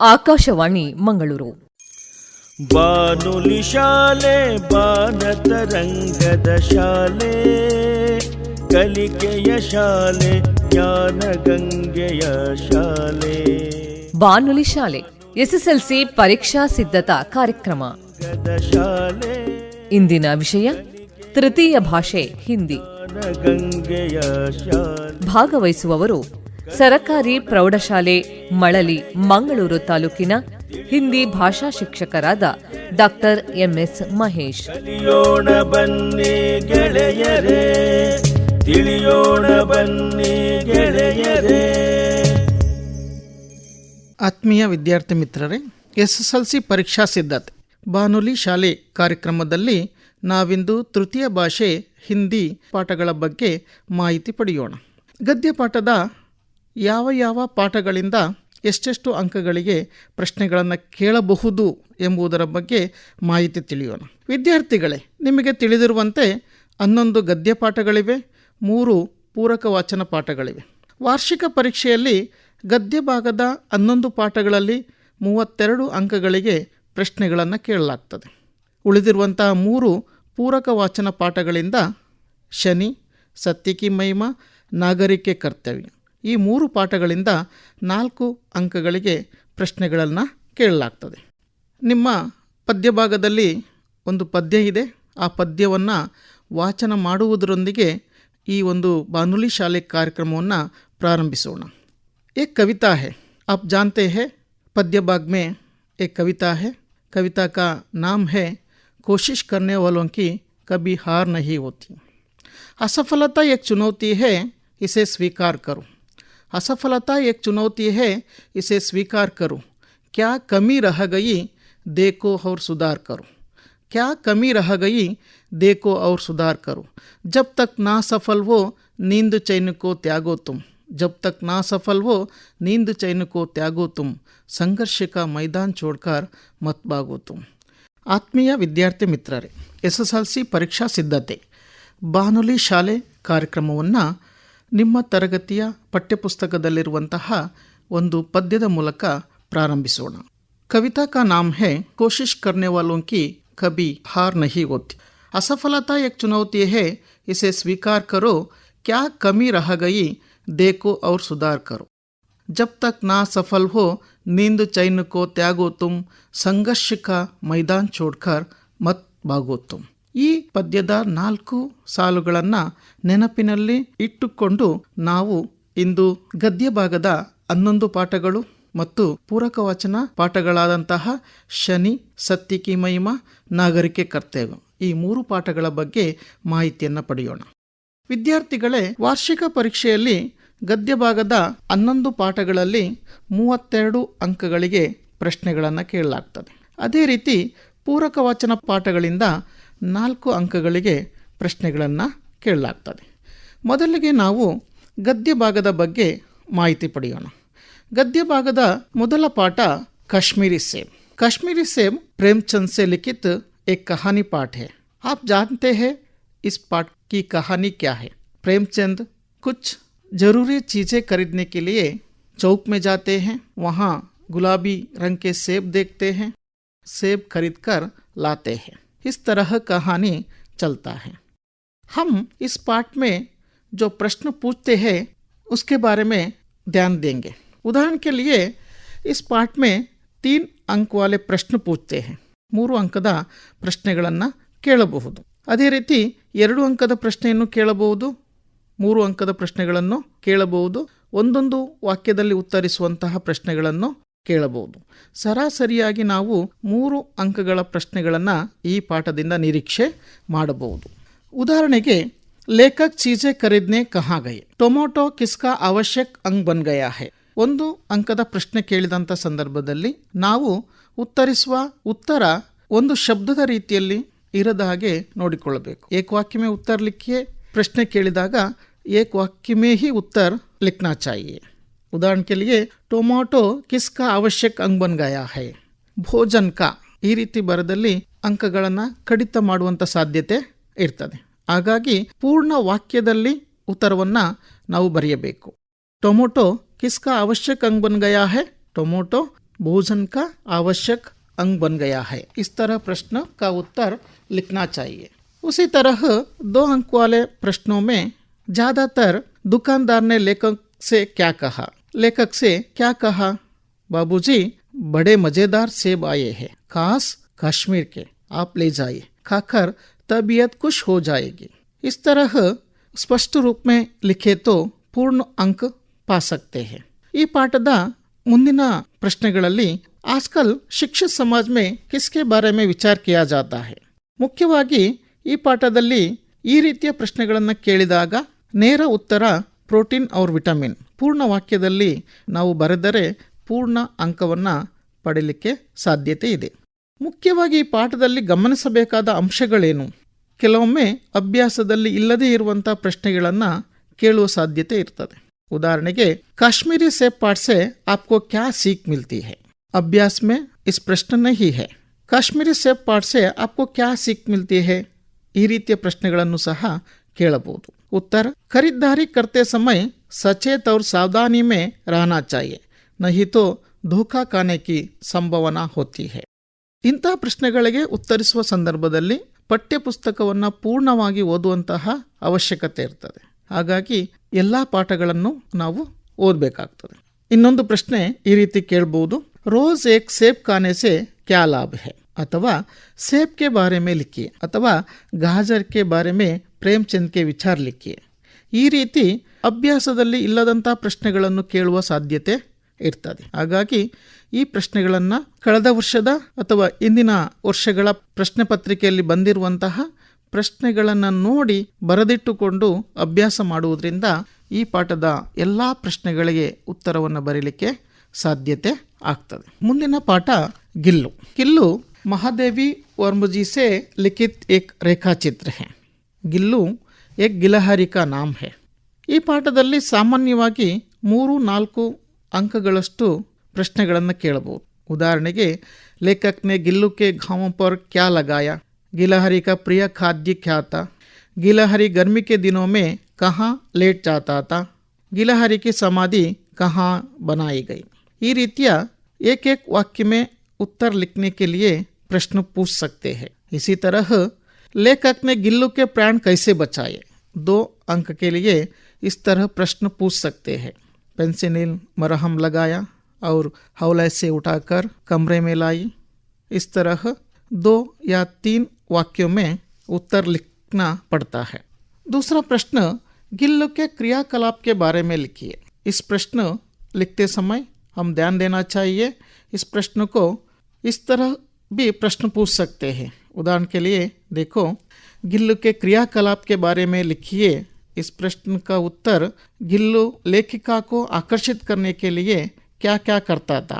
ಆಕಾಶವಾಣಿ ಮಂಗಳೂರು. ಬಾನುಲಿ ಶಾಲೆ ಬಾನತರಂಗದ ಶಾಲೆ ಕಲಿಕೆಯ ಶಾಲೆ ಜ್ಞಾನ ಗಂಗೆಯ ಶಾಲೆ. ಬಾನುಲಿ ಶಾಲೆ ಎಸ್ಎಸ್ಎಲ್ಸಿ ಪರೀಕ್ಷಾ ಸಿದ್ಧತಾ ಕಾರ್ಯಕ್ರಮ. ಶಾಲೆ ಇಂದಿನ ವಿಷಯ ತೃತೀಯ ಭಾಷೆ ಹಿಂದಿ. ಶಾಲೆ. ಭಾಗವಹಿಸುವವರು ಸರಕಾರಿ ಪ್ರೌಢಶಾಲೆ ಮಳಲಿ ಮಂಗಳೂರು ತಾಲೂಕಿನ ಹಿಂದಿ ಭಾಷಾ ಶಿಕ್ಷಕರಾದ ಡಾಕ್ಟರ್ ಎಂಎಸ್ ಮಹೇಶ್. ತಿಳಿಯೋಣ ಬನ್ನಿ ಗೆಳೆಯರೇ ತಿಳಿಯೋಣ ಬನ್ನಿ ಗೆಳೆಯರೇ. ಆತ್ಮೀಯ ವಿದ್ಯಾರ್ಥಿ ಮಿತ್ರರೇ ಎಸ್ಎಸ್ಎಲ್ಸಿ ಎಸ್ ಎಲ್ ಸಿ ಪರೀಕ್ಷಾ ಸಿದ್ಧತೆ. ಬಾನುಲಿ ಶಾಲೆ ಕಾರ್ಯಕ್ರಮದಲ್ಲಿ ನಾವಿಂದು ತೃತೀಯ ಭಾಷೆ ಹಿಂದಿ ಪಾಠಗಳ ಬಗ್ಗೆ ಮಾಹಿತಿ ಪಡೆಯೋಣ. ಗದ್ಯ ಪಾಠದ ಯಾವ ಯಾವ ಪಾಠಗಳಿಂದ ಎಷ್ಟೆಷ್ಟು ಅಂಕಗಳಿಗೆ ಪ್ರಶ್ನೆಗಳನ್ನು ಕೇಳಬಹುದು ಎಂಬುದರ ಬಗ್ಗೆ ಮಾಹಿತಿ ತಿಳಿಯೋಣ. ವಿದ್ಯಾರ್ಥಿಗಳೇ, ನಿಮಗೆ ತಿಳಿದಿರುವಂತೆ ಹನ್ನೊಂದು ಗದ್ಯ ಪಾಠಗಳಿವೆ, ಮೂರು ಪೂರಕ ವಾಚನ ಪಾಠಗಳಿವೆ. ವಾರ್ಷಿಕ ಪರೀಕ್ಷೆಯಲ್ಲಿ ಗದ್ಯ ಭಾಗದ ಹನ್ನೊಂದು ಪಾಠಗಳಲ್ಲಿ ಮೂವತ್ತೆರಡು ಅಂಕಗಳಿಗೆ ಪ್ರಶ್ನೆಗಳನ್ನು ಕೇಳಲಾಗ್ತದೆ. ಉಳಿದಿರುವಂತಹ ಮೂರು ಪೂರಕ ವಾಚನ ಪಾಠಗಳಿಂದ ಶನಿ, ಸತ್ಯಕಿ ಮಹಿಮ, ನಾಗರಿಕೆ ಕರ್ತವ್ಯ. ಈ ಮೂರು ಪಾಠಗಳಿಂದ ನಾಲ್ಕು ಅಂಕಗಳಿಗೆ ಪ್ರಶ್ನೆಗಳನ್ನು ಕೇಳಲಾಗ್ತದೆ ನಿಮ್ಮ ಪದ್ಯ ಭಾಗದಲ್ಲಿ ಒಂದು ಪದ್ಯ ಇದೆ ಆ ಪದ್ಯವನ್ನು ವಾಚನ ಮಾಡುವುದರೊಂದಿಗೆ ಈ ಒಂದು ಬಾನುಲಿ ಶಾಲೆ ಕಾರ್ಯಕ್ರಮವನ್ನು ಪ್ರಾರಂಭಿಸೋಣ एक कविता है आप जानते हैं पद्य बाग में एक कविता है कविता का नाम है कोशिश करने वालों की कभी हार नहीं होती असफलता एक चुनौती है इसे स्वीकार करो असफलता एक चुनौती है इसे स्वीकार करो क्या कमी रह गई देखो और सुधार करो क्या कमी रह गई देखो और सुधार करो जब तक ना सफल हो नींद चैन को त्यागो तुम जब तक ना सफल हो नींद चैन को त्यागो तुम संघर्ष का मैदान छोड़कर मत भागो तुम ಆತ್ಮೀಯ ವಿದ್ಯಾರ್ಥಿ ಮಿತ್ರರೇ ಎಸ್ ಎಸ್ ಎಲ್ ಸಿ ಪರೀಕ್ಷಾ ಸಿದ್ಧತೆ ಬಾನುಲಿ ಶಾಲೆ ಕಾರ್ಯಕ್ರಮವನ್ನು ನಿಮ್ಮ ತರಗತಿಯ ಪಠ್ಯಪುಸ್ತಕದಲ್ಲಿರುವಂತಹ ಒಂದು ಪದ್ಯದ ಮೂಲಕ ಪ್ರಾರಂಭಿಸೋಣ कविता का नाम है कोशिश करने वालों की कभी हार नहीं होती असफलता एक चुनौती है इसे स्वीकार करो क्या कमी रह गई देखो और सुधार करो जब तक ना सफल हो नींद चैन को त्यागो तुम संघर्ष का मैदान छोड़कर मत ಭಾಗೋ ತುಮ್ ಈ ಪದ್ಯದ ನಾಲ್ಕು ಸಾಲುಗಳನ್ನು ನೆನಪಿನಲ್ಲಿ ಇಟ್ಟುಕೊಂಡು ನಾವು ಇಂದು ಗದ್ಯ ಭಾಗದ ಹನ್ನೊಂದು ಪಾಠಗಳು ಮತ್ತು ಪೂರಕ ವಚನ ಪಾಠಗಳಾದಂತಹ ಶನಿ ಸತ್ಯಕಿ ಮಹಿಮ, ನಾಗರಿಕೆ ಕರ್ತವ್ಯ ಈ ಮೂರು ಪಾಠಗಳ ಬಗ್ಗೆ ಮಾಹಿತಿಯನ್ನು ಪಡೆಯೋಣ. ವಿದ್ಯಾರ್ಥಿಗಳೇ, ವಾರ್ಷಿಕ ಪರೀಕ್ಷೆಯಲ್ಲಿ ಗದ್ಯ ಭಾಗದ ಹನ್ನೊಂದು ಪಾಠಗಳಲ್ಲಿ ಮೂವತ್ತೆರಡು ಅಂಕಗಳಿಗೆ ಪ್ರಶ್ನೆಗಳನ್ನು ಕೇಳಲಾಗ್ತದೆ. ಅದೇ ರೀತಿ ಪೂರಕ ವಚನ ಪಾಠಗಳಿಂದ ನಾಲ್ಕು ಅಂಕಗಳಿಗೆ ಪ್ರಶ್ನೆಗಳನ್ನು ಕೇಳಲಾಗ್ತದೆ. ಮೊದಲಿಗೆ ನಾವು ಗದ್ಯ ಭಾಗದ ಬಗ್ಗೆ ಮಾಹಿತಿ ಪಡೆಯೋಣ. ಗದ್ಯ ಭಾಗದ ಮೊದಲ ಪಾಠ कश्मीरी सेब कश्मीरी सेब प्रेमचंद से लिखित एक कहानी पाठ है आप जानते हैं इस पाठ की कहानी क्या है प्रेमचंद कुछ ज़रूरी चीज़ें खरीदने के लिए चौक में जाते हैं वहाँ गुलाबी रंग के सेब देखते हैं सेब खरीद कर लाते हैं इस तरह कहानी चलता है हम इस पाठ में जो प्रश्न पूछते हैं उसके बारे में ध्यान देंगे उदाहरण के लिए इस पाठ में तीन अंक वाले प्रश्न पूछते हैं ಮೂರು ಅಂಕದ ಪ್ರಶ್ನೆಗಳನ್ನು ಕೇಳಬಹುದು ಅದೇ ರೀತಿ ಎರಡು ಅಂಕದ ಪ್ರಶ್ನೆಯನ್ನು ಕೇಳಬಹುದು ಮೂರು ಅಂಕದ ಪ್ರಶ್ನೆಗಳನ್ನು ಕೇಳಬಹುದು ಒಂದೊಂದು ವಾಕ್ಯದಲ್ಲಿ ಉತ್ತರಿಸುವಂತಹ ಪ್ರಶ್ನೆಗಳನ್ನು ಕೇಳಬಹುದು. ಸರಾಸರಿಯಾಗಿ ನಾವು ಮೂರು ಅಂಕಗಳ ಪ್ರಶ್ನೆಗಳನ್ನು ಈ ಪಾಠದಿಂದ ನಿರೀಕ್ಷೆ ಮಾಡಬಹುದು. ಉದಾಹರಣೆಗೆ, ಲೇಖಕ್ ಚೀಜೆ ಖರೀದ್ನೆ ಕಹಾ ಗಯೆ ಟೊಮೊಟೊ ಕಿಸ್ಕಾ ಅವಶ್ಯಕ್ ಅಂಗ್ ಬನ್ ಗಯಾ ಹೈ? ಒಂದು ಅಂಕದ ಪ್ರಶ್ನೆ ಕೇಳಿದಂಥ ಸಂದರ್ಭದಲ್ಲಿ ನಾವು ಉತ್ತರಿಸುವ ಉತ್ತರ ಒಂದು ಶಬ್ದದ ರೀತಿಯಲ್ಲಿ ಇರದ ಹಾಗೆ ನೋಡಿಕೊಳ್ಳಬೇಕು. ಏಕವಾಕ್ಯಮೇ ಉತ್ತರ ಪ್ರಶ್ನೆ ಕೇಳಿದಾಗ ಏಕವಾಕ್ಯಮೇ ವಾಕ್ಯ ಹಿ ಉತ್ತರ ಲಿಖನಾ ಚಾಹಿಯೆ ಉದಾಹರಣೆ के लिए ಟೊಮಾಟೊ ಕಿಸ್ಕಾ ಅವಶ್ಯಕ್ ಅಂಗ್ ಬನ್ ಗಯಾ ಹೈ ಭೋಜನ್ ಕಾ ಈ ರೀತಿ ಬರದಲ್ಲಿ ಅಂಕಗಳನ್ನು ಕಡಿತ ಮಾಡುವಂಥ ಸಾಧ್ಯತೆ ಇರ್ತದೆ ಹಾಗಾಗಿ ಪೂರ್ಣ ವಾಕ್ಯದಲ್ಲಿ ಉತ್ತರವನ್ನು ನಾವು ಬರೆಯಬೇಕು ಟೊಮೊಟೊ ಕಿಸ್ಕಾ ಅವಶ್ಯಕ ಅಂಗ್ ಬನ್ ಗಯಾ ಹೈ ಟೊಮೊಟೊ भोजन का आवश्यक अंग बन गया है इस तरह प्रश्न का उत्तर लिखना चाहिए उसी तरह दो अंक वाले प्रश्नों में ज़्यादातर दुकानदार ने लेखक से क्या कहा लेखक से क्या कहा बाबूजी बड़े मज़ेदार सेब आए हैं खास कश्मीर के आप ले जाइए खाकर तबीयत खुश हो जाएगी इस तरह स्पष्ट रूप में लिखे तो पूर्ण अंक ಪಾ ಸಕ್ತೆ ಹೇ ಈ ಪಾಠದ ಮುಂದಿನ ಪ್ರಶ್ನೆಗಳಲ್ಲಿ ಆಜ್ಕಲ್ ಶಿಕ್ಷಿತ ಸಮಾಜ ಮೇ ಕಿಸ್ಕೆ ಬಾರೆ ಮೇ ವಿಚಾರ ಕಿಯಾ ಜಾತಾ ಹೈ ಮುಖ್ಯವಾಗಿ ಈ ಪಾಠದಲ್ಲಿ ಈ ರೀತಿಯ ಪ್ರಶ್ನೆಗಳನ್ನು ಕೇಳಿದಾಗ ನೇರ ಉತ್ತರ ಪ್ರೋಟೀನ್ ಔರ್ ವಿಟಮಿನ್ ಪೂರ್ಣ ವಾಕ್ಯದಲ್ಲಿ ನಾವು ಬರೆದರೆ ಪೂರ್ಣ ಅಂಕವನ್ನು ಪಡೀಲಿಕ್ಕೆ ಸಾಧ್ಯತೆ ಇದೆ ಮುಖ್ಯವಾಗಿ ಈ ಪಾಠದಲ್ಲಿ ಗಮನಿಸಬೇಕಾದ ಅಂಶಗಳೇನು ಕೆಲವೊಮ್ಮೆ ಅಭ್ಯಾಸದಲ್ಲಿ ಇಲ್ಲದೇ ಇರುವಂಥ ಪ್ರಶ್ನೆಗಳನ್ನು ಕೇಳುವ ಸಾಧ್ಯತೆ ಇರ್ತದೆ उदाहरणे काश्मीरी सेब पाठ से आपको क्या सीख मिलती है अभ्यास में इस प्रश्न नहीं है ಕಾಶ್ಮೀರಿ ಸೇಬ್ ಪಾಠ ಸೆ ಆಪ್ಕೋ ಕ್ಯಾ ಸಿಕ್ ಮಿಲ್ತಿ ಹೇ ಈ ರೀತಿಯ ಪ್ರಶ್ನೆಗಳನ್ನು ಸಹ ಕೇಳಬಹುದು ಉತ್ತರ ಖರೀದಾರಿ ಕರ್ತೆ ಸಮಯ ಸಚೇತ್ और सावधानी में रहना चाहिए नहीं तो ಧೋಖಾ ಖಾನೆ ಕಿ ಸಂಭವನಾ ಹೋತಿ ಹೇ ಇಂತಹ ಪ್ರಶ್ನೆಗಳಿಗೆ ಉತ್ತರಿಸುವ ಸಂದರ್ಭದಲ್ಲಿ ಪಠ್ಯಪುಸ್ತಕವನ್ನು ಪೂರ್ಣವಾಗಿ ಓದುವಂತಹ ಅವಶ್ಯಕತೆ ಇರ್ತದೆ ಹಾಗಾಗಿ ಎಲ್ಲ ಪಾಠಗಳನ್ನು ನಾವು ಓದಬೇಕಾಗ್ತದೆ ಇನ್ನೊಂದು ಪ್ರಶ್ನೆ ಈ ರೀತಿ ಕೇಳ್ಬೋದು ರೋಸ್ ಏಕ್ ಸೇಬ್ ಖಾನೆ ಸೆ ಕ್ಯಾ ಲಾಭ ಹೇ ಅಥವಾ ಸೇಬ್ ಕೆ ಬಾರೆ ಮೇ ಲಿಖಿಯೆ ಅಥವಾ ಗಾಜರ್ ಕೆ ಬಾರೆ ಮೇ ಪ್ರೇಮ್ಚಂದ್ ಕೆ ವಿಚಾರ ಲಿಖಿಯೆ ಈ ರೀತಿ ಅಭ್ಯಾಸದಲ್ಲಿ ಇಲ್ಲದಂಥ ಪ್ರಶ್ನೆಗಳನ್ನು ಕೇಳುವ ಸಾಧ್ಯತೆ ಇರ್ತದೆ. ಹಾಗಾಗಿ ಈ ಪ್ರಶ್ನೆಗಳನ್ನು ಕಳೆದ ವರ್ಷದ ಅಥವಾ ಇಂದಿನ ವರ್ಷಗಳ ಪ್ರಶ್ನೆ ಪತ್ರಿಕೆಯಲ್ಲಿ ಬಂದಿರುವಂತಹ ಪ್ರಶ್ನೆಗಳನ್ನು ನೋಡಿ ಬರೆದಿಟ್ಟುಕೊಂಡು ಅಭ್ಯಾಸ ಮಾಡುವುದರಿಂದ ಈ ಪಾಠದ ಎಲ್ಲ ಪ್ರಶ್ನೆಗಳಿಗೆ ಉತ್ತರವನ್ನು ಬರೀಲಿಕ್ಕೆ ಸಾಧ್ಯತೆ ಆಗ್ತದೆ. ಮುಂದಿನ ಪಾಠ ಗಿಲ್ಲು. ಗಿಲ್ಲು ಮಹಾದೇವಿ ವರ್ಮಜಿ ಸೇ ಲಿಖಿತ್ ಏಕ್ ರೇಖಾಚಿತ್ರ ಹೇ. ಗಿಲ್ಲು ಏಕ್ गिलहरी का ನಾಮ್ ಹೇ. ಈ ಪಾಠದಲ್ಲಿ ಸಾಮಾನ್ಯವಾಗಿ ಮೂರು ನಾಲ್ಕು ಅಂಕಗಳಷ್ಟು ಪ್ರಶ್ನೆಗಳನ್ನು ಕೇಳಬಹುದು ಉದಾಹರಣೆಗೆ ಲೇಖಕ್ನೆ ಗಿಲ್ಲು ಕೆ ಘಾವಂ ಪರ್ ಕ್ಯಾ ಲಗಾಯ गिलहरी का प्रिय खाद्य क्या था गिलहरी गर्मी के दिनों में कहाँ लेट जाता था गिलहरी की समाधि कहाँ बनाई गई ಈ ರೀತಿಯ एक एक वाक्य में उत्तर लिखने के लिए प्रश्न पूछ सकते हैं इसी तरह लेखक ने गिल्लू के प्राण कैसे बचाए दो अंक के लिए इस तरह प्रश्न पूछ सकते हैं। पेंसिल मरहम लगाया और हौले से उठाकर कमरे में लाई। इस तरह दो या तीन वाक्यों में उत्तर लिखना पड़ता है। दूसरा प्रश्न गिल्ल के क्रियाकलाप के बारे में लिखिए। इस प्रश्न लिखते समय हम ध्यान देना चाहिए, इस प्रश्न को इस तरह भी प्रश्न पूछ सकते हैं। उदाहरण के लिए देखो गिल्लू के क्रियाकलाप के बारे में लिखिए। इस प्रश्न का उत्तर गिल्लू लेखिका को आकर्षित करने के लिए क्या क्या करता था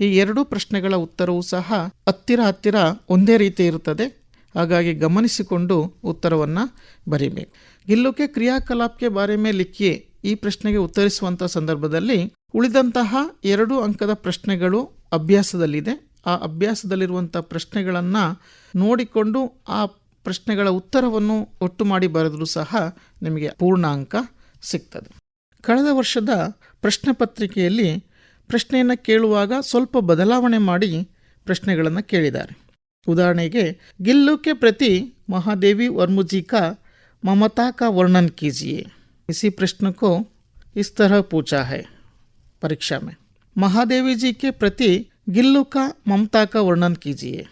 ಈ ಎರಡೂ ಪ್ರಶ್ನೆಗಳ ಉತ್ತರವೂ ಸಹ ಹತ್ತಿರ ಹತ್ತಿರ ಒಂದೇ ರೀತಿ ಇರುತ್ತದೆ ಹಾಗಾಗಿ ಗಮನಿಸಿಕೊಂಡು ಉತ್ತರವನ್ನು ಬರೀಬೇಕು ಗಿಲ್ಲುಕೆ ಕ್ರಿಯಾಕಲಾಪಕ್ಕೆ ಬಾರೆ ಮೇಲೆ ಲಿಖಿಯೆ ಈ ಪ್ರಶ್ನೆಗೆ ಉತ್ತರಿಸುವಂಥ ಸಂದರ್ಭದಲ್ಲಿ ಉಳಿದಂತಹ ಎರಡು ಅಂಕದ ಪ್ರಶ್ನೆಗಳು ಅಭ್ಯಾಸದಲ್ಲಿದೆ ಆ ಅಭ್ಯಾಸದಲ್ಲಿರುವಂಥ ಪ್ರಶ್ನೆಗಳನ್ನು ನೋಡಿಕೊಂಡು ಆ ಪ್ರಶ್ನೆಗಳ ಉತ್ತರವನ್ನು ಒಟ್ಟು ಮಾಡಿ ಬರೆದರೂ ಸಹ ನಿಮಗೆ ಪೂರ್ಣಾಂಕ ಸಿಗ್ತದೆ. ಕಳೆದ ವರ್ಷದ ಪ್ರಶ್ನೆ ಪತ್ರಿಕೆಯಲ್ಲಿ ಪ್ರಶ್ನೆಯನ್ನು ಕೇಳುವಾಗ ಸ್ವಲ್ಪ ಬದಲಾವಣೆ ಮಾಡಿ ಪ್ರಶ್ನೆಗಳನ್ನು ಕೇಳಿದ್ದಾರೆ. ಉದಾಹರಣೆಗೆ, ಗಿಲ್ಲುಕೆ ಪ್ರತಿ ಮಹಾದೇವಿ ವರ್ಮುಜಿ ಕಾ ಮಮತಾ ಕಾ ವರ್ಣನ್ ಕೀಜಿಯೇ. ಇಸಿ ಪ್ರಶ್ನಕ್ಕೂ ಇಸ್ ತರಹ ಪೂಜಾ ಹೈ ಪರೀಕ್ಷಾ ಮೇ. ಮಹಾದೇವಿ ಜಿ ಕೆ ಪ್ರತಿ ಗಿಲ್ಲು ಮಮತಾಕ ಮಮತಾ ವರ್ಣನ್ ಕೀಜಿಯೆ.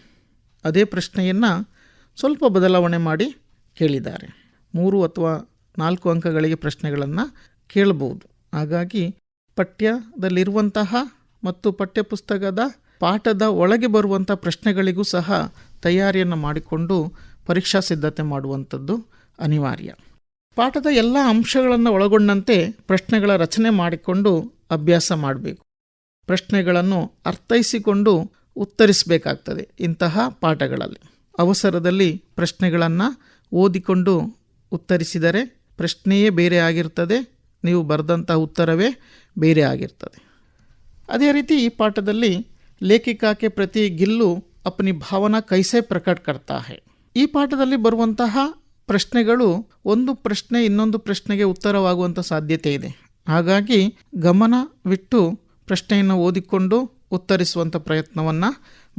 ಅದೇ ಪ್ರಶ್ನೆಯನ್ನು ಸ್ವಲ್ಪ ಬದಲಾವಣೆ ಮಾಡಿ ಕೇಳಿದ್ದಾರೆ. ಮೂರು ಅಥವಾ ನಾಲ್ಕು ಅಂಕಗಳಿಗೆ ಪ್ರಶ್ನೆಗಳನ್ನು ಕೇಳಬಹುದು ಹಾಗಾಗಿ ಪಠ್ಯದಲ್ಲಿರುವಂತಹ ಮತ್ತು ಪಠ್ಯಪುಸ್ತಕದ ಪಾಠದ ಒಳಗೆ ಬರುವಂಥ ಪ್ರಶ್ನೆಗಳಿಗೂ ಸಹ ತಯಾರಿಯನ್ನು ಮಾಡಿಕೊಂಡು ಪರೀಕ್ಷಾ ಸಿದ್ಧತೆ ಮಾಡುವಂಥದ್ದು ಅನಿವಾರ್ಯ. ಪಾಠದ ಎಲ್ಲ ಅಂಶಗಳನ್ನು ಒಳಗೊಂಡಂತೆ ಪ್ರಶ್ನೆಗಳ ರಚನೆ ಮಾಡಿಕೊಂಡು ಅಭ್ಯಾಸ ಮಾಡಬೇಕು. ಪ್ರಶ್ನೆಗಳನ್ನು ಅರ್ಥೈಸಿಕೊಂಡು ಉತ್ತರಿಸಬೇಕಾಗ್ತದೆ ಇಂತಹ ಪಾಠಗಳಲ್ಲಿ. ಅವಸರದಲ್ಲಿ ಪ್ರಶ್ನೆಗಳನ್ನು ಓದಿಕೊಂಡು ಉತ್ತರಿಸಿದರೆ ಪ್ರಶ್ನೆಯೇ ಬೇರೆ ಆಗಿರ್ತದೆ, ನೀವು ಬರೆದಂಥ ಉತ್ತರವೇ ಬೇರೆ ಆಗಿರ್ತದೆ. ಅದೇ ರೀತಿ ಈ ಪಾಠದಲ್ಲಿ ಲೇಖಿಕಾಕ್ಕೆ ಪ್ರತಿ ಗಿಲ್ಲು ಅಪ್ನಿ ಭಾವನಾ ಕೈಸೆ ಪ್ರಕಟ ಕರ್ತಾ ಹೇ ಈ ಪಾಠದಲ್ಲಿ ಬರುವಂತಹ ಪ್ರಶ್ನೆಗಳು ಒಂದು ಪ್ರಶ್ನೆ ಇನ್ನೊಂದು ಪ್ರಶ್ನೆಗೆ ಉತ್ತರವಾಗುವಂಥ ಸಾಧ್ಯತೆ ಇದೆ. ಹಾಗಾಗಿ ಗಮನವಿಟ್ಟು ಪ್ರಶ್ನೆಯನ್ನು ಓದಿಕೊಂಡು ಉತ್ತರಿಸುವಂಥ ಪ್ರಯತ್ನವನ್ನು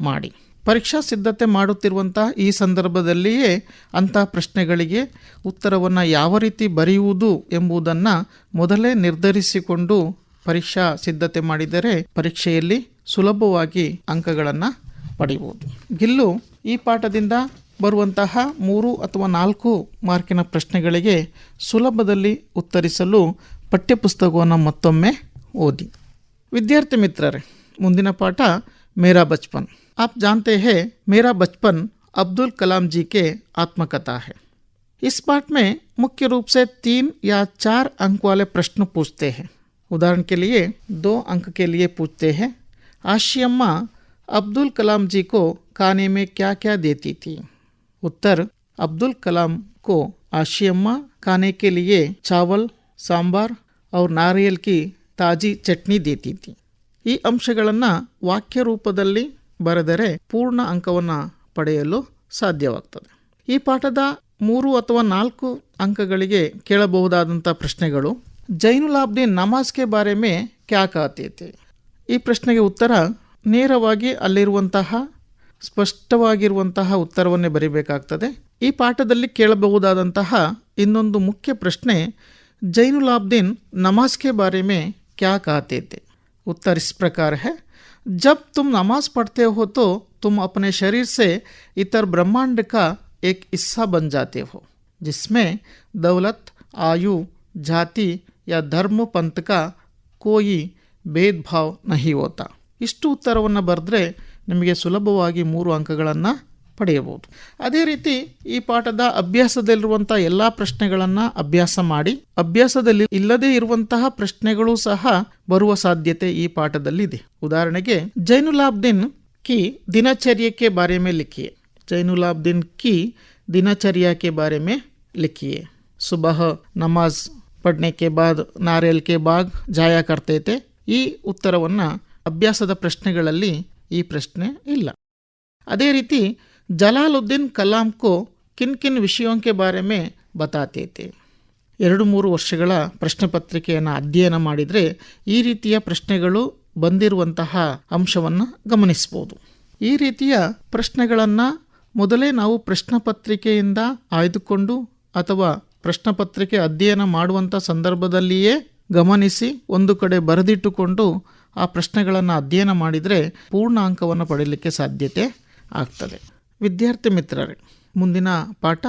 ಮಾಡಿ. ಪರೀಕ್ಷಾ ಸಿದ್ಧತೆ ಮಾಡುತ್ತಿರುವಂತಹ ಈ ಸಂದರ್ಭದಲ್ಲಿಯೇ ಅಂತಹ ಪ್ರಶ್ನೆಗಳಿಗೆ ಉತ್ತರವನ್ನು ಯಾವ ರೀತಿ ಬರೆಯುವುದು ಎಂಬುದನ್ನು ಮೊದಲೇ ನಿರ್ಧರಿಸಿಕೊಂಡು ಪರೀಕ್ಷಾ ಸಿದ್ಧತೆ ಮಾಡಿದರೆ ಪರೀಕ್ಷೆಯಲ್ಲಿ ಸುಲಭವಾಗಿ ಅಂಕಗಳನ್ನು ಪಡೆಯುವುದು ಗಿಲ್ಲು, ಈ ಪಾಠದಿಂದ ಬರುವಂತಹ ಮೂರು ಅಥವಾ ನಾಲ್ಕು ಮಾರ್ಕಿನ ಪ್ರಶ್ನೆಗಳಿಗೆ ಸುಲಭದಲ್ಲಿ ಉತ್ತರಿಸಲು ಪಠ್ಯಪುಸ್ತಕವನ್ನು ಮತ್ತೊಮ್ಮೆ ಓದಿ. ವಿದ್ಯಾರ್ಥಿ ಮಿತ್ರರೇ, ಮುಂದಿನ ಪಾಠ ಮೇರಾ ಬಚ್ಪನ್. आप जानते हैं मेरा बचपन अब्दुल कलाम जी के आत्मकथा है इस पाठ में मुख्य रूप से तीन या चार अंक वाले प्रश्न पूछते हैं उदाहरण के लिए दो अंक के लिए पूछते हैं आशियम्मा अब्दुल कलाम जी को खाने में क्या क्या देती थी उत्तर अब्दुल कलाम को आशियम्मा खाने के लिए चावल सांबार और नारियल की ತಾಜಿ ಚಟ್ನಿ ದೇತಿ ಈ ಅಂಶಗಳನ್ನು ವಾಕ್ಯ ರೂಪದಲ್ಲಿ ಬರೆದರೆ ಪೂರ್ಣ ಅಂಕವನ್ನು ಪಡೆಯಲು ಸಾಧ್ಯವಾಗ್ತದೆ. ಈ ಪಾಠದ ಮೂರು ಅಥವಾ ನಾಲ್ಕು ಅಂಕಗಳಿಗೆ ಕೇಳಬಹುದಾದಂಥ ಪ್ರಶ್ನೆಗಳು ಜೈನುಲಾಬ್ದೀನ್ ನಮಾಜ್ಗೆ ಬಾರೆ ಮೇ ಕ್ಯಾ ಕ್ಯಾಕಾತೀತಿ ಈ ಪ್ರಶ್ನೆಗೆ ಉತ್ತರ, ನೇರವಾಗಿ ಅಲ್ಲಿರುವಂತಹ, ಸ್ಪಷ್ಟವಾಗಿರುವಂತಹ ಉತ್ತರವನ್ನೇ ಬರೀಬೇಕಾಗ್ತದೆ. ಈ ಪಾಠದಲ್ಲಿ ಕೇಳಬಹುದಾದಂತಹ ಇನ್ನೊಂದು ಮುಖ್ಯ ಪ್ರಶ್ನೆ ಜೈನುಲಾಬ್ದೀನ್ ನಮಾಜ್ಗೆ ಬಾರೆ ಮೇ ಕ್ಯಾ ಕಾತೇತೆ ಉತ್ತರಿಸ ಪ್ರಕಾರ ಹೇ जब तुम नमाज पढ़ते हो तो तुम अपने शरीर से इतर ब्रह्मांड का एक हिस्सा बन जाते हो जिसमें दौलत आयु जाति या धर्म पंथ का कोई ಭೇದಭಾವ ನಹಿ ಹೋತ ಇಷ್ಟು ಉತ್ತರವನ್ನು ಬರೆದ್ರೆ ನಿಮಗೆ ಸುಲಭವಾಗಿ ಮೂರು ಅಂಕಗಳನ್ನು ಪಡೆಯಬಹುದು. ಅದೇ ರೀತಿ ಈ ಪಾಠದ ಅಭ್ಯಾಸದಲ್ಲಿರುವಂಥ ಎಲ್ಲ ಪ್ರಶ್ನೆಗಳನ್ನು ಅಭ್ಯಾಸ ಮಾಡಿ, ಅಭ್ಯಾಸದಲ್ಲಿ ಇಲ್ಲದೇ ಇರುವಂತಹ ಪ್ರಶ್ನೆಗಳು ಸಹ ಬರುವ ಸಾಧ್ಯತೆ ಈ ಪಾಠದಲ್ಲಿದೆ. ಉದಾಹರಣೆಗೆ, ಜೈನುಲಾಬ್ದಿನ್ ಕಿ ದಿನಚರ್ಯಕ್ಕೆ ಬಾರೆ ಮೇ ಲಿಖಿಯೆ. ಜೈನುಲಾಬ್ದಿನ್ ಕಿ ದಿನಚರ್ಯಕ್ಕೆ ಬಾರೆ ಮೇ ಲಿಖಿಯೆ. ಸುಬಹ ನಮಾಜ್ ಪಡ್ನೆಕ್ಕೆ ಬಾದ್, ನಾರೇಲ್ಕೆ ಬಾಗ್ ಜಾಯ ಕರ್ತೈತೆ. ಈ ಉತ್ತರವನ್ನು ಅಭ್ಯಾಸದ ಪ್ರಶ್ನೆಗಳಲ್ಲಿ ಈ ಪ್ರಶ್ನೆ ಇಲ್ಲ. ಅದೇ ರೀತಿ ಜಲಾಲುದ್ದೀನ್ ಕಲಾಂ ಕೋ ಕಿನ್ ಕಿನ್ ವಿಷಯೋಂಕೆ ಬಾರೆ ಮೇ ಬತಾತೆ ತೆ ಎರಡು ಮೂರು ವರ್ಷಗಳ ಪ್ರಶ್ನೆ ಪತ್ರಿಕೆಯನ್ನು ಅಧ್ಯಯನ ಮಾಡಿದರೆ ಈ ರೀತಿಯ ಪ್ರಶ್ನೆಗಳು ಬಂದಿರುವಂತಹ ಅಂಶವನ್ನು ಗಮನಿಸ್ಬೋದು. ಈ ರೀತಿಯ ಪ್ರಶ್ನೆಗಳನ್ನು ಮೊದಲೇ ನಾವು ಪ್ರಶ್ನೆ ಪತ್ರಿಕೆಯಿಂದ ಆಯ್ದುಕೊಂಡು ಅಥವಾ ಪ್ರಶ್ನೆ ಪತ್ರಿಕೆ ಅಧ್ಯಯನ ಮಾಡುವಂಥ ಸಂದರ್ಭದಲ್ಲಿಯೇ ಗಮನಿಸಿ ಒಂದು ಕಡೆ ಬರೆದಿಟ್ಟುಕೊಂಡು ಆ ಪ್ರಶ್ನೆಗಳನ್ನು ಅಧ್ಯಯನ ಮಾಡಿದರೆ ಪೂರ್ಣ ಅಂಕವನ್ನು ಪಡೆಯಲಿಕ್ಕೆ ಸಾಧ್ಯತೆ ಆಗ್ತದೆ. ವಿದ್ಯಾರ್ಥಿ ಮಿತ್ರರೇ ಮುಂದಿನ ಪಾಠ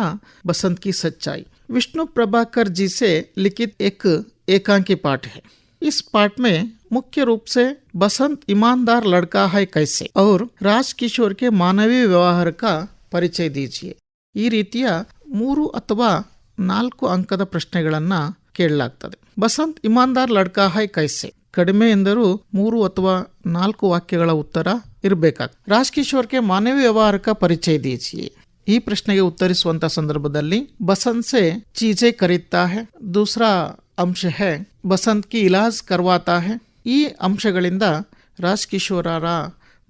बसंत की सच्चाई विष्णु प्रभाकर जी से लिखित एक एकांकी पाठ है इस पाठ में मुख्य रूप से बसंत ईमानदार लड़का है कैसे और राज किशोर के मानवीय व्यवहार का ಪರಿಚಯ ದೀಜಿಯೆ ಈ ರೀತಿಯ ಮೂರು ಅಥವಾ ನಾಲ್ಕು ಅಂಕದ ಪ್ರಶ್ನೆಗಳನ್ನು ಕೇಳಲಾಗ್ತದೆ ಬಸಂತ್ ಇಮಾನ್ದಾರ್ ಲಡ್ಕಾ ಹೈ ಕೈಸೆ ಕಡಿಮೆ ಎಂದರೂ ಮೂರು ಅಥವಾ ನಾಲ್ಕು ವಾಕ್ಯಗಳ ಉತ್ತರ ಇರಬೇಕಾಗ್ತದೆ ರಾಜಕಿಶೋರ್ಗೆ ಮಾನವ ವ್ಯವಹಾರಕ ಪರಿಚಯ ದೀಜಿಯೇ. ಈ ಪ್ರಶ್ನೆಗೆ ಉತ್ತರಿಸುವಂತ ಸಂದರ್ಭದಲ್ಲಿ ಬಸನ್ಸೆ ಚೀಜೆ ಕರೀತಾ ಹೇ, ದೂಸರ ಅಂಶ ಹೇ, ಬಸಂತ್ ಕಿ ಇಲಾಜ್ ಕರ್ವಾತಾ ಹೇ. ಈ ಅಂಶಗಳಿಂದ ರಾಜ್ ಕಿಶೋರರ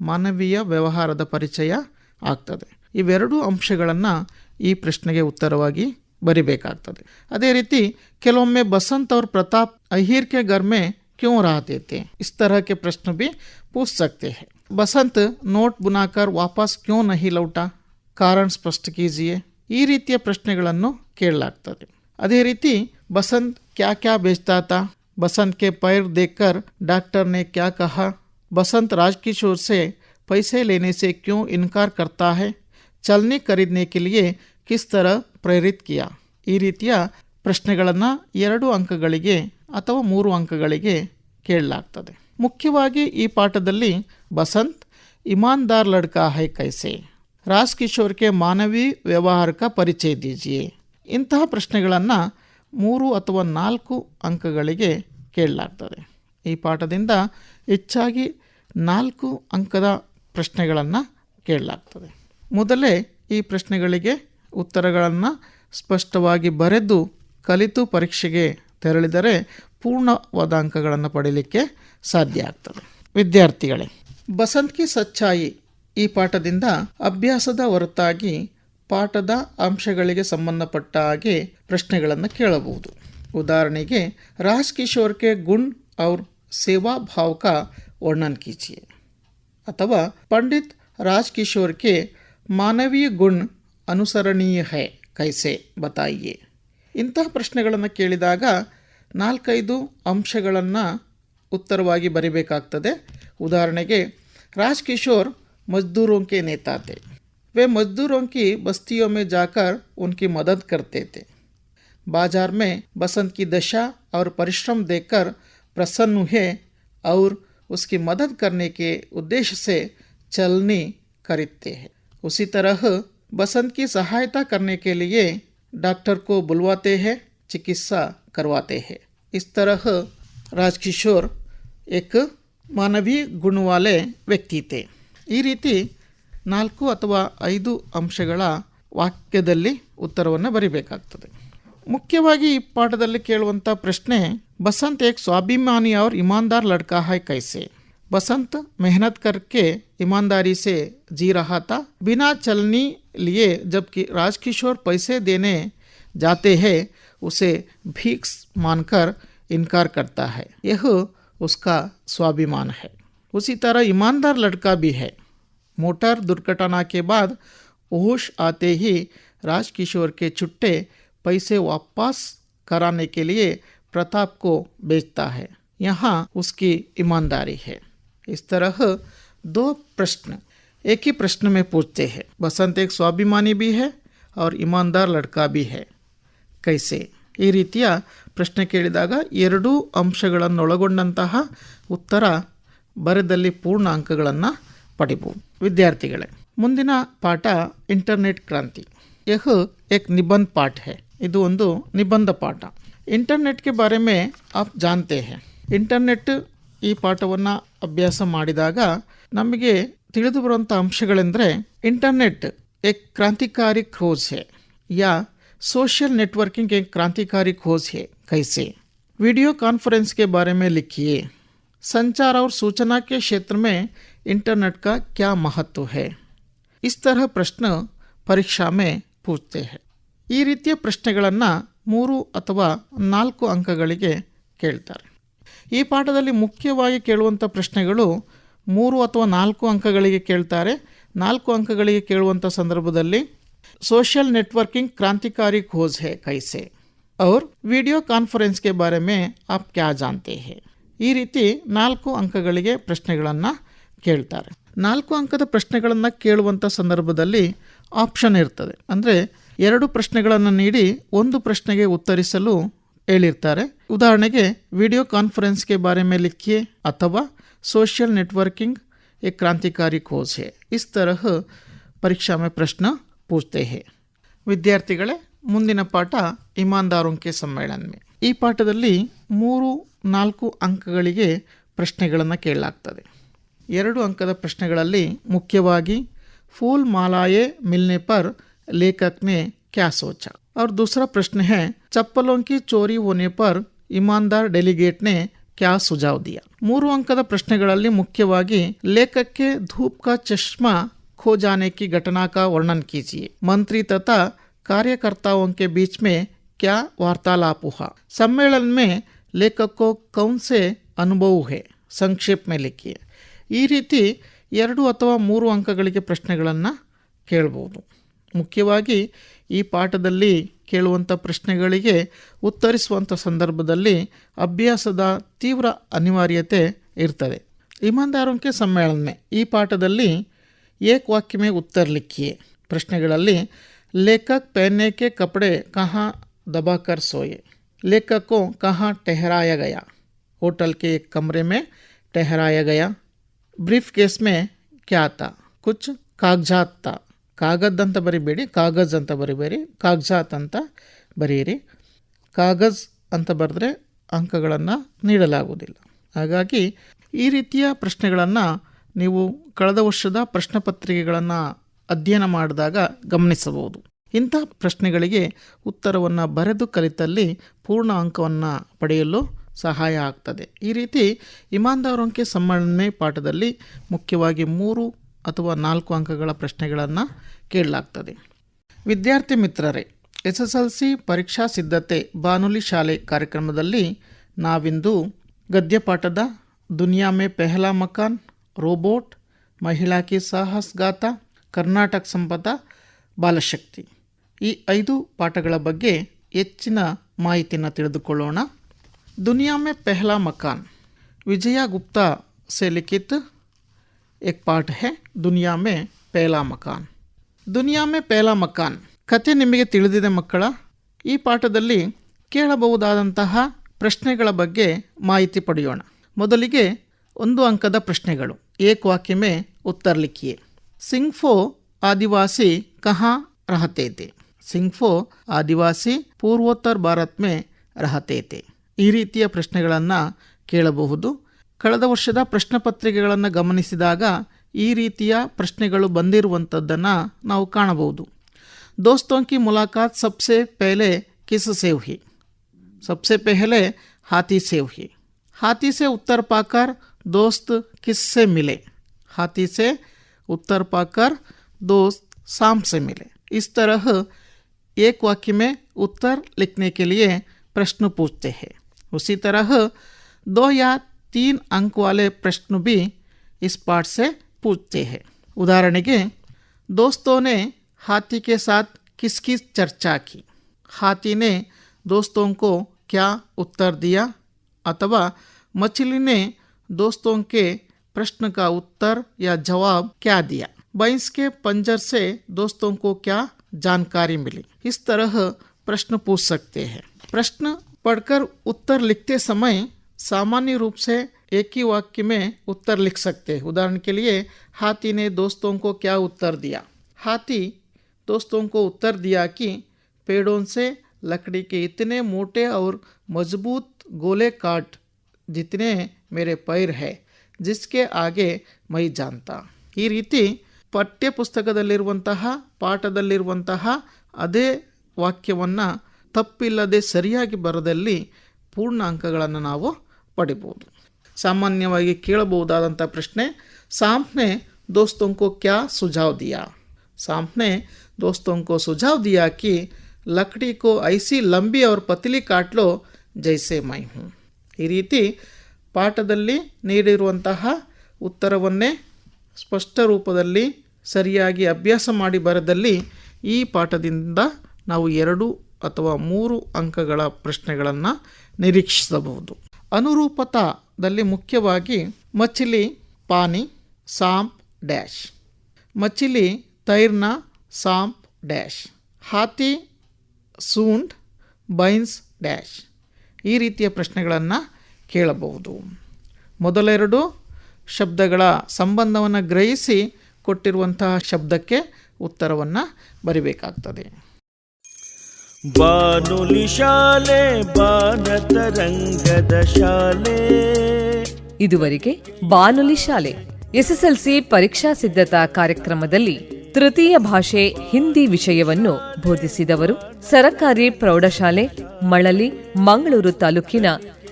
ಮಾನವೀಯ ವ್ಯವಹಾರದ ಪರಿಚಯ ಆಗ್ತದೆ. ಇವೆರಡೂ ಅಂಶಗಳನ್ನು ಈ ಪ್ರಶ್ನೆಗೆ ಉತ್ತರವಾಗಿ ಬರಿಬೇಕಾಗ್ತದೆ. ಅದೇ ರೀತಿ ಕೆಲವೊಮ್ಮೆ ಬಸಂತ್ ಅವ್ರ ಪ್ರತಾಪ್ ಅಹಿರ್ ಕೆ ಗರ್ಮೆ ಕ್ಯೂ ರಾಹತೇತೆ ಇಸ್ ಪ್ರಶ್ನೆ ಭಿ ಪೂಛ್ ಸಕ್ತೆ ಹೇ. बसंत नोट बुनाकर वापस क्यों नहीं लौटा ಕಾರಣ ಸ್ಪಷ್ಟ ಕೀಜಿಯೆ ಈ ರೀತಿಯ ಪ್ರಶ್ನೆಗಳನ್ನು ಕೇಳಲಾಗ್ತದೆ ಅದೇ ರೀತಿ ಬಸಂತ್ ಕ್ಯಾ ಕ್ಯಾ ಬೇಚ್ತಾ ತಾ ಬಸಂತ್ ಕೆ ಪೈರ್ ದೇಕರ್ ಡಾಕ್ಟರ್ ने क्या कहा बसंत राजकिशोर से पैसे लेने से क्यों इनकार करता है ಚಲನೆ ಖರೀದನೆ के लिए किस तरह ಪ್ರೇರಿತ್ ಕಿಯಾ ಈ ರೀತಿಯ ಪ್ರಶ್ನೆಗಳನ್ನು ಎರಡು ಅಂಕಗಳಿಗೆ ಅಥವಾ ಮೂರು ಅಂಕಗಳಿಗೆ ಕೇಳಲಾಗ್ತದೆ ಮುಖ್ಯವಾಗಿ ಈ ಪಾಠದಲ್ಲಿ ಬಸಂತ್, ಇಮಾನ್ದಾರ್ ಲಡ್ಕಾ ಹೈ ಕೈಸೆ ರಾಜ್ ಕಿಶೋರ್ಗೆ ಮಾನವಿ ವ್ಯವಹಾರಕ ಪರಿಚಯ ದೀಜಿಯೆ. ಇಂತಹ ಪ್ರಶ್ನೆಗಳನ್ನು ಮೂರು ಅಥವಾ ನಾಲ್ಕು ಅಂಕಗಳಿಗೆ ಕೇಳಲಾಗ್ತದೆ. ಈ ಪಾಠದಿಂದ ಹೆಚ್ಚಾಗಿ ನಾಲ್ಕು ಅಂಕದ ಪ್ರಶ್ನೆಗಳನ್ನು ಕೇಳಲಾಗ್ತದೆ. ಮೊದಲೇ ಈ ಪ್ರಶ್ನೆಗಳಿಗೆ ಉತ್ತರಗಳನ್ನು ಸ್ಪಷ್ಟವಾಗಿ ಬರೆದು ಕಲಿತು ಪರೀಕ್ಷೆಗೆ ತೆರಳಿದರೆ ಪೂರ್ಣವಾದ ಅಂಕಗಳನ್ನು ಪಡೆಯಲಿಕ್ಕೆ ಸಾಧ್ಯ ಆಗ್ತದೆ. ವಿದ್ಯಾರ್ಥಿಗಳೇ ಬಸಂತ್ ಕಿ ಸಚ್ಚಾಯಿ. ಈ ಪಾಠದಿಂದ ಅಭ್ಯಾಸದ ಹೊರತಾಗಿ ಪಾಠದ ಅಂಶಗಳಿಗೆ ಸಂಬಂಧಪಟ್ಟ ಹಾಗೆ ಪ್ರಶ್ನೆಗಳನ್ನು ಕೇಳಬಹುದು. ಉದಾಹರಣೆಗೆ, ರಾಜ್ ಕಿಶೋರ್ ಕೆ ಗುಣ್ ಅವ್ರ ಸೇವಾ ಭಾವಕ ವರ್ಣನ್ ಕೀಚಿಯೆ ಅಥವಾ ಪಂಡಿತ್ ರಾಜ್ ಕಿಶೋರ್ ಕೆ ಮಾನವೀಯ ಗುಣ್ ಅನುಸರಣೀಯ ಹೈ, ಕೈಸೆ, ಬತಾಯಿಯೆ. ಇಂತಹ ಪ್ರಶ್ನೆಗಳನ್ನು ಕೇಳಿದಾಗ ನಾಲ್ಕೈದು ಅಂಶಗಳನ್ನು ಉತ್ತರವಾಗಿ ಬರಿಬೇಕಾಗ್ತದೆ. ಉದಾಹರಣೆಗೆ राज किशोर मजदूरों के नेता थे वे मजदूरों की बस्तियों में जाकर उनकी मदद करते थे बाजार में बसंत की दशा और परिश्रम देखकर प्रसन्न हुए और उसकी मदद करने के उद्देश्य से चलनी खरीदते हैं उसी तरह बसंत की सहायता करने के लिए डॉक्टर को बुलवाते हैं चिकित्सा करवाते हैं इस तरह राजकिशोर एक ಮಾನವೀಯ ಗುಣವಾಲೆ ವ್ಯಕ್ತಿತೆ ಈ ರೀತಿ ನಾಲ್ಕು ಅಥವಾ ಐದು ಅಂಶಗಳ ವಾಕ್ಯದಲ್ಲಿ ಉತ್ತರವನ್ನು ಬರಿಬೇಕಾಗ್ತದೆ ಮುಖ್ಯವಾಗಿ ಈ ಪಾಠದಲ್ಲಿ ಕೇಳುವಂಥ ಪ್ರಶ್ನೆ ಬಸಂತ್ ಏಕ್ ಸ್ವಾಭಿಮಾನಿ और ईमानदार लड़का है कैसे बसंत मेहनत करके ईमानदारी से जी रहा था बिना चलनी लिए जबकि राजकिशोर पैसे देने जाते हैं उसे भीख मानकर इनकार करता है यह उसका स्वाभिमान है। उसी तरह ईमानदार लड़का भी है। मोटर दुर्घटना के बाद होश आते ही राजकिशोर के छुट्टे पैसे वापस कराने के लिए प्रताप को बेचता है। यहाँ उसकी ईमानदारी है। इस तरह दो प्रश्न एक ही प्रश्न में पूछते हैं। बसंत एक स्वाभिमानी भी है और ईमानदार लड़का भी है। कैसे? ये रीतिया ಪ್ರಶ್ನೆ ಕೇಳಿದಾಗ ಎರಡೂ ಅಂಶಗಳನ್ನೊಳಗೊಂಡಂತಹ ಉತ್ತರ ಬರೆದಲ್ಲಿ ಪೂರ್ಣ ಅಂಕಗಳನ್ನು ಪಡಿಬೋದು ವಿದ್ಯಾರ್ಥಿಗಳೇ, ಮುಂದಿನ ಪಾಠ ಇಂಟರ್ನೆಟ್ ಕ್ರಾಂತಿ. ಯಹ ಏಕ್ ನಿಬಂಧ ಪಾಠ ಹೇ. ಇದು ಒಂದು ನಿಬಂಧ ಪಾಠ. ಇಂಟರ್ನೆಟ್ಗೆ ಬಾರೆ ಮೇ ಆಪ್ ಜಾನ್ತೆ ಹೇ. ಇಂಟರ್ನೆಟ್ ಈ ಪಾಠವನ್ನು ಅಭ್ಯಾಸ ಮಾಡಿದಾಗ ನಮಗೆ ತಿಳಿದು ಬರುವಂಥ ಅಂಶಗಳೆಂದರೆ ಇಂಟರ್ನೆಟ್ ಏಕ್ ಕ್ರಾಂತಿಕಾರಿ ಖೋಜ್ ಹೇ, ಯಾ ಸೋಷಿಯಲ್ ನೆಟ್ವರ್ಕಿಂಗ್ ಏಕ್ ಕ್ರಾಂತಿಕಾರಿ ಖೋಜ್ ಹೇ. कैसे वीडियो कॉन्फ्रेंस के बारे में लिखिए संचार और सूचना के क्षेत्र में इंटरनेट का क्या महत्व है इस तरह प्रश्न परीक्षा में पूछते हैं ಈ ರೀತಿಯ ಪ್ರಶ್ನೆಗಳನ್ನು ಮೂರು ಅಥವಾ ನಾಲ್ಕು ಅಂಕಗಳಿಗೆ ಕೇಳ್ತಾರೆ ಈ ಪಾಠದಲ್ಲಿ ಮುಖ್ಯವಾಗಿ ಕೇಳುವಂಥ ಪ್ರಶ್ನೆಗಳು ಮೂರು ಅಥವಾ ನಾಲ್ಕು ಅಂಕಗಳಿಗೆ ಕೇಳ್ತಾರೆ ನಾಲ್ಕು ಅಂಕಗಳಿಗೆ ಕೇಳುವಂಥ ಸಂದರ್ಭದಲ್ಲಿ सोशल नेटवर्किंग क्रांतिकारी खोज है कैसे ಅವ್ರ ವಿಡಿಯೋ ಕಾನ್ಫರೆನ್ಸ್ಗೆ ಬಾರೆ ಮೇ ಆಪ್ ಕ್ಯಾ ಜಾನ್ತೆ ಹೇ ಈ ರೀತಿ ನಾಲ್ಕು ಅಂಕಗಳಿಗೆ ಪ್ರಶ್ನೆಗಳನ್ನು ಕೇಳ್ತಾರೆ. ನಾಲ್ಕು ಅಂಕದ ಪ್ರಶ್ನೆಗಳನ್ನು ಕೇಳುವಂಥ ಸಂದರ್ಭದಲ್ಲಿ ಆಪ್ಷನ್ ಇರ್ತದೆ. ಅಂದರೆ ಎರಡು ಪ್ರಶ್ನೆಗಳನ್ನು ನೀಡಿ ಒಂದು ಪ್ರಶ್ನೆಗೆ ಉತ್ತರಿಸಲು ಹೇಳಿರ್ತಾರೆ. ಉದಾಹರಣೆಗೆ ವಿಡಿಯೋ ಕಾನ್ಫರೆನ್ಸ್ಗೆ ಬಾರೆ ಮೇ ಲಿಖಿಯೇ ಅಥವಾ ಸೋಷಿಯಲ್ ನೆಟ್ವರ್ಕಿಂಗ್ ಎ ಕ್ರಾಂತಿಕಾರಿ ಕೋಸ್. ಹೇ ಇಸ್ ತರಹ ಪರೀಕ್ಷಾ ಮೇ ಪ್ರಶ್ನ ಪೂಜತೆ ಹೇ. ವಿದ್ಯಾರ್ಥಿಗಳೇ, ಮುಂದಿನ ಪಾಠ ಇಮಾನ್ದಾರೊಂಕೆ ಸಮ್ಮೇಳನ ಈ ಪಾಠದಲ್ಲಿ ಮೂರು ನಾಲ್ಕು ಅಂಕಗಳಿಗೆ ಪ್ರಶ್ನೆಗಳನ್ನು ಕೇಳಲಾಗ್ತದೆ ಎರಡು ಅಂಕದ ಪ್ರಶ್ನೆಗಳಲ್ಲಿ ಮುಖ್ಯವಾಗಿ फूल मालाए मिलने पर लेखक ने क्या सोचा और दूसरा प्रश्न है चप्पलों की चोरी होने पर ईमानदार डेलीगेट ने क्या सुझाव दिया ಮೂರು ಅಂಕದ ಪ್ರಶ್ನೆಗಳಲ್ಲಿ ಮುಖ್ಯವಾಗಿ ಲೇಖಕ್ಕೆ धूप का चश्मा खो जाने की घटना का वर्णन कीजिए मंत्री तथा कार्यकर्ताओं के बीच में क्या वार्तालाप हुआ सम्मेलन में लेखक को कौन से अनुभव है ಸಂಕ್ಷೇಪ में लिखिए ಈ ರೀತಿ ಎರಡು ಅಥವಾ ಮೂರು ಅಂಕಗಳಿಗೆ ಪ್ರಶ್ನೆಗಳನ್ನು ಕೇಳ್ಬೋದು ಮುಖ್ಯವಾಗಿ ಈ ಪಾಠದಲ್ಲಿ ಕೇಳುವಂಥ ಪ್ರಶ್ನೆಗಳಿಗೆ ಉತ್ತರಿಸುವಂಥ ಸಂದರ್ಭದಲ್ಲಿ ಅಭ್ಯಾಸದ ತೀವ್ರ ಅನಿವಾರ್ಯತೆ ಇರ್ತದೆ ಇಮಾನ್ದಾರೋಂಕೆ ಸಮ್ಮೇಳನ ಈ ಪಾಠದಲ್ಲಿ ಏಕ್ ವಾಕ್ಯ में उत्तर लिखिए ಪ್ರಶ್ನೆಗಳಲ್ಲಿ लेखक पहनने के कपड़े कहाँ दबाकर सोए लेखक को कहाँ ठहराया गया होटल के एक कमरे में ठहराया गया ಬ್ರೀಫ್ ಕೇಸ್ ಮೇ ಕ್ಯಾ ತಾ ಕುಚ್ ಕಾಗಜಾತ್ ತಾ ಕಾಗದ್ ಅಂತ ಬರಿಬೇಡಿ ಕಾಗಜ್ ಅಂತ ಬರಿಬೇಡಿ ಕಾಗಜಾತ್ ಅಂತ ಬರೆಯಿರಿ ಕಾಗಜ್ ಅಂತ ಬರೆದ್ರೆ ಅಂಕಗಳನ್ನು ನೀಡಲಾಗುವುದಿಲ್ಲ ಹಾಗಾಗಿ ಈ ರೀತಿಯ ಪ್ರಶ್ನೆಗಳನ್ನು ನೀವು ಕಳೆದ ವರ್ಷದ ಪ್ರಶ್ನೆ ಪತ್ರಿಕೆಗಳನ್ನು ಅಧ್ಯಯನ ಮಾಡಿದಾಗ ಗಮನಿಸಬಹುದು ಇಂಥ ಪ್ರಶ್ನೆಗಳಿಗೆ ಉತ್ತರವನ್ನು ಬರೆದು ಕಲಿತಲ್ಲಿ ಪೂರ್ಣ ಅಂಕವನ್ನು ಪಡೆಯಲು ಸಹಾಯ ಆಗ್ತದೆ. ಈ ರೀತಿ ಇಮಾನ್ದಾರೋಂಕೆ ಸಮ್ಮೇಳನ ಪಾಠದಲ್ಲಿ ಮುಖ್ಯವಾಗಿ ಮೂರು ಅಥವಾ ನಾಲ್ಕು ಅಂಕಗಳ ಪ್ರಶ್ನೆಗಳನ್ನು ಕೇಳಲಾಗ್ತದೆ. ವಿದ್ಯಾರ್ಥಿ ಮಿತ್ರರೇ ಎಸ್ ಎಸ್ ಎಲ್ ಸಿ ಪರೀಕ್ಷಾ ಸಿದ್ಧತೆ ಬಾನುಲಿ ಶಾಲೆ ಕಾರ್ಯಕ್ರಮದಲ್ಲಿ ನಾವಿಂದು ಗದ್ಯಪಾಠದ ದುನಿಯಾ ಮೇ ಪೆಹಲಾ ಮಕಾನ್, ರೋಬೋಟ್, ಮಹಿಳಾ ಕಿ ಸಾಹಸ್ ಗಾಥಾ, ಕರ್ನಾಟಕ ಸಂಪದ, ಬಾಲಶಕ್ತಿ. ಈ ಐದು ಪಾಠಗಳ ಬಗ್ಗೆ ಹೆಚ್ಚಿನ ಮಾಹಿತಿನ ತಿಳಿದುಕೊಳ್ಳೋಣ ದುನಿಯಾ ಮೇ ಪೆಹ್ಲಾ ಮಕಾನ್ ವಿಜಯ ಗುಪ್ತಾ से लिखित एक पाठ है ದುನಿಯಾ ಮೇ ಪೇಲಾ ಮಕಾನ್ ದುನಿಯಾ ಮೇ ಪೇಲಾ ಮಕಾನ್ ಕತೆ ನಿಮಗೆ ತಿಳಿದಿದೆ ಮಕ್ಕಳ ಈ ಪಾಠದಲ್ಲಿ ಕೇಳಬಹುದಾದಂತಹ ಪ್ರಶ್ನೆಗಳ ಬಗ್ಗೆ ಮಾಹಿತಿ ಪಡೆಯೋಣ ಮೊದಲಿಗೆ ಒಂದು ಅಂಕದ ಪ್ರಶ್ನೆಗಳು ಏಕ್ ವಾಕ್ಯ ಮೇ ಉತ್ತರ ಲಿಖಿಯೇ ಸಿಂಗ್ಫೋ ಆದಿವಾಸಿ ಕಹಾ ರಹತೆ थे ಸಿಂಗ್ಫೋ ಆದಿವಾಸಿ ಪೂರ್ವೋತ್ತರ ಭಾರತ್ ಮೇ ರಹತೆ थे ಈ ರೀತಿಯ ಪ್ರಶ್ನೆಗಳನ್ನು ಕೇಳಬಹುದು ಕಳೆದ ವರ್ಷದ ಪ್ರಶ್ನೆ ಪತ್ರಿಕೆಗಳನ್ನು ಗಮನಿಸಿದಾಗ ಈ ರೀತಿಯ ಪ್ರಶ್ನೆಗಳು ಬಂದಿರುವಂಥದ್ದನ್ನು ನಾವು ಕಾಣಬಹುದು दोस्तों की मुलाकात सबसे पहले किस से हुई सबसे पहले हाथी से हुई हाथी से उत्तर पाकर दोस्त किससे मिले हाथी से उत्तर पाकर दोस्त शाम से मिले इस तरह एक वाक्य में उत्तर लिखने के लिए प्रश्न पूछते हैं। उसी तरह दो या तीन अंक वाले प्रश्न भी इस पाठ से पूछते हैं। उदाहरण के, दोस्तों ने हाथी के साथ किसकी चर्चा की? हाथी ने दोस्तों को क्या उत्तर दिया? अथवा मछली ने दोस्तों के प्रश्न का उत्तर या जवाब क्या दिया? भैंस के पंजर से दोस्तों को क्या जानकारी मिली इस तरह प्रश्न पूछ सकते हैं प्रश्न पढ़कर उत्तर लिखते समय सामान्य रूप से एक ही वाक्य में उत्तर लिख सकते हैं उदाहरण के लिए हाथी ने दोस्तों को क्या उत्तर दिया हाथी दोस्तों को उत्तर दिया कि पेड़ों से लकड़ी के इतने मोटे और मजबूत गोले काट जितने मेरे पैर है जिसके आगे मैं जानता ಈ ರೀತಿ ಪಠ್ಯಪುಸ್ತಕದಲ್ಲಿರುವಂತಹ, ಪಾಠದಲ್ಲಿರುವಂತಹ ಅದೇ ವಾಕ್ಯವನ್ನು ತಪ್ಪಿಲ್ಲದೆ ಸರಿಯಾಗಿ ಬರದಲ್ಲಿ ಪೂರ್ಣ ಅಂಕಗಳನ್ನು ನಾವು ಪಡಿಬೋದು. ಸಾಮಾನ್ಯವಾಗಿ ಕೇಳಬಹುದಾದಂಥ ಪ್ರಶ್ನೆ ಸಾಂಪ್ನೆ ದೋಸ್ತೊಂಕೋ ಕ್ಯಾ ಸುಜಾವ್ ದಿಯಾ? ಸಾಂಪ್ನೆ ದೋಸ್ತೊಂಕೋ ಸುಜಾವ್ ದಿಯಾ ಕಿ ಲಕ್ಡಿ ಕೋ ಐಸಿ ಲಂಬಿ ಅವ್ರ ಪತಿಲಿ ಕಾಟ್ಲೋ ಜೈಸೆ ಮೈ ಹ್ಞೂ ಈ ರೀತಿ ಪಾಠದಲ್ಲಿ ನೀಡಿರುವಂತಹ ಉತ್ತರವನ್ನೇ ಸ್ಪಷ್ಟ ರೂಪದಲ್ಲಿ ಸರಿಯಾಗಿ ಅಭ್ಯಾಸ ಮಾಡಿ ಬರೆದಲ್ಲಿ ಈ ಪಾಠದಿಂದ ನಾವು ಎರಡು ಅಥವಾ ಮೂರು ಅಂಕಗಳ ಪ್ರಶ್ನೆಗಳನ್ನು ನಿರೀಕ್ಷಿಸಬಹುದು. ಅನುರೂಪತಾದಲ್ಲಿ ಮುಖ್ಯವಾಗಿ ಮಚಿಲಿ, ಪಾನಿ, ಸಾಂಪ್, ಡ್ಯಾಶ್. ಮಚಿಲಿ, ತೈರ್ನ, ಸಾಂಪ್, ಡ್ಯಾಶ್. ಹಾತಿ, ಸೂಂಡ್, ಬೈನ್ಸ್, ಡ್ಯಾಶ್. ಈ ರೀತಿಯ ಪ್ರಶ್ನೆಗಳನ್ನು ಕೇಳಬಹುದು. ಮೊದಲೆರಡು ಶಬ್ದಗಳ ಸಂಬಂಧವನ್ನು ಗ್ರಹಿಸಿ ಕೊಟ್ಟಿರುವಂತಹ ಶಬ್ದಕ್ಕೆ ಉತ್ತರವನ್ನು ಬರಿಬೇಕಾಗ್ತದೆ. ಬಾನುಲಿ ಶಾಲೆ ಬಾನತರಂಗದ ಶಾಲೆ. ಇದುವರೆಗೆ ಬಾನುಲಿ ಶಾಲೆ ಎಸ್ಎಸ್ಎಲ್ಸಿ ಪರೀಕ್ಷಾ ಸಿದ್ಧತಾ ಕಾರ್ಯಕ್ರಮದಲ್ಲಿ ತೃತೀಯ ಭಾಷೆ ಹಿಂದಿ ವಿಷಯವನ್ನು ಬೋಧಿಸಿದವರು ಸರಕಾರಿ ಪ್ರೌಢಶಾಲೆ ಮಳಲಿ ಮಂಗಳೂರು ತಾಲೂಕಿನ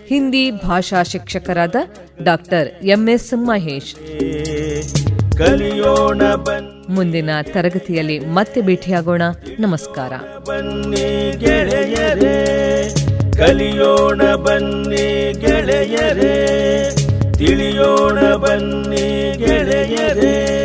ಹಿಂದಿ ಭಾಷಾ ಶಿಕ್ಷಕರಾದ ಡಾಕ್ಟರ್ ಎಂಎಸ್ ಮಹೇಶ್. ಕಲಿಯೋಣ ಮುಂದಿನ ತರಗತಿಯಲ್ಲಿ ಮತ್ತೆ ಭೇಟಿಯಾಗೋಣ. ನಮಸ್ಕಾರ. ಬನ್ನಿ ಕಲಿಯೋಣ ಬನ್ನಿ ಗೆಳೆಯರೇ, ತಿಳಿಯೋಣ ಬನ್ನಿ ಗೆಳೆಯರೇ.